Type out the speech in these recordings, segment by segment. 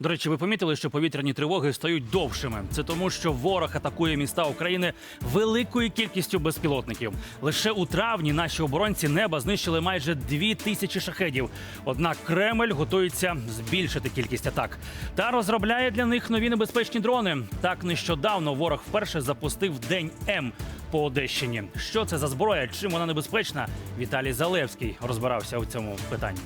До речі, ви помітили, що повітряні тривоги стають довшими. Це тому, що ворог атакує міста України великою кількістю безпілотників. Лише у травні наші оборонці неба знищили майже дві тисячі шахедів. Однак Кремль готується збільшити кількість атак та розробляє для них нові небезпечні дрони. Так нещодавно ворог вперше запустив день М по Одещині. Що це за зброя? Чим вона небезпечна? Віталій Залевський розбирався у цьому питанні.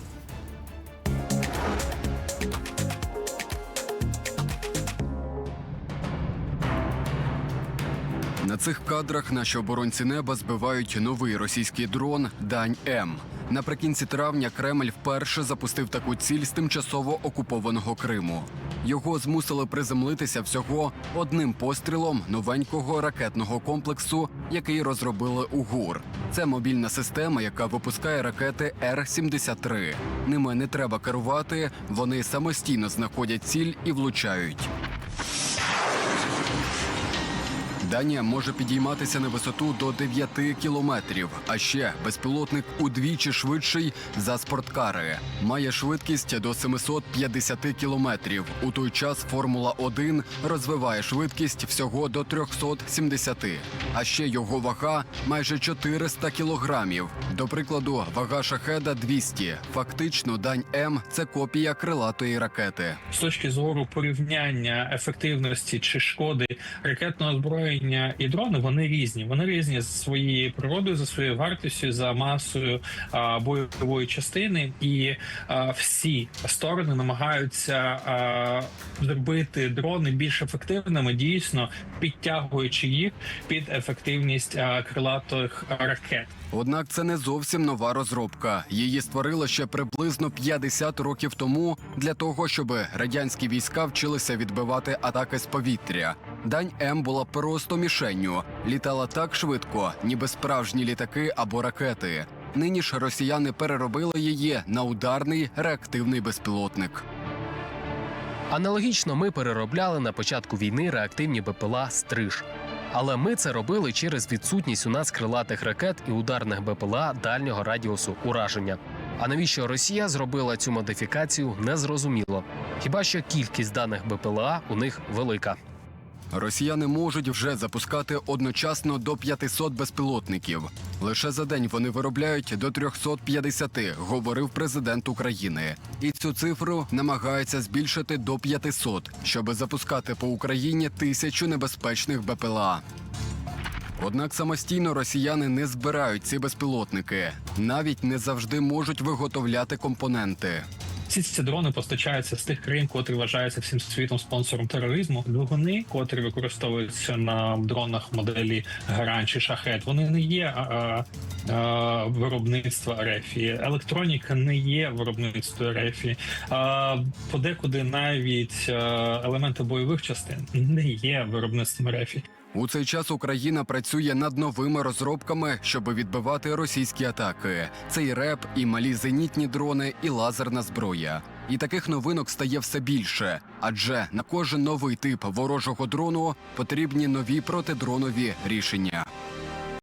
На цих кадрах наші оборонці неба збивають новий російський дрон Дань М. Наприкінці травня Кремль вперше запустив таку ціль з тимчасово окупованого Криму. Його змусили приземлитися всього одним пострілом новенького ракетного комплексу, який розробили у ГУР. Це мобільна система, яка випускає ракети Р-73. Ними не треба керувати, вони самостійно знаходять ціль і влучають. Данія може підійматися на висоту до 9 кілометрів. А ще безпілотник удвічі швидший за спорткари. Має швидкість до 750 кілометрів. У той час Формула 1 розвиває швидкість всього до 370. А ще його вага майже 400 кілограмів. До прикладу, вага шахеда 200. Фактично, дань М це копія крилатої ракети. з точки зору порівняння ефективності чи шкоди ракетного озброєння і дрону, вони різні. Вони різні за своєю природою, за своєю вартістю, за масою а, бойової частини, і а, всі сторони намагаються а, зробити дрони більш ефективними, дійсно підтягуючи їх під ефективність а, крилатих ракет. Однак це не зовсім нова розробка. Її створили ще приблизно 50 років тому для того, щоб радянські війська вчилися відбивати атаки з повітря. Дань М була просто мішенню, літала так швидко, ніби справжні літаки або ракети. Нині ж росіяни переробили її на ударний реактивний безпілотник. Аналогічно ми переробляли на початку війни реактивні БПЛА Стриж. Але ми це робили через відсутність у нас крилатих ракет і ударних БПЛА дальнього радіусу ураження. А навіщо Росія зробила цю модифікацію, незрозуміло. Хіба що кількість даних БПЛА у них велика. Росіяни можуть вже запускати одночасно до 500 безпілотників. Лише за день вони виробляють до 350, говорив президент України. І цю цифру намагаються збільшити до 500, щоб запускати по Україні тисячу небезпечних БПЛА. Однак самостійно росіяни не збирають ці безпілотники, навіть не завжди можуть виготовляти компоненти. Всі ці дрони постачаються з тих країн, котрі вважаються всім світом спонсором тероризму. Двигуни, котрі використовуються на дронах моделі Гаран чи Шахет, вони не є а, а, виробництва рефі. Електроніка не є виробництвом рефі. А, подекуди навіть а, елементи бойових частин не є виробництвом рефі. У цей час Україна працює над новими розробками, щоб відбивати російські атаки. Це і реп, і малі зенітні дрони, і лазерна зброя. І таких новинок стає все більше, адже на кожен новий тип ворожого дрону потрібні нові протидронові рішення.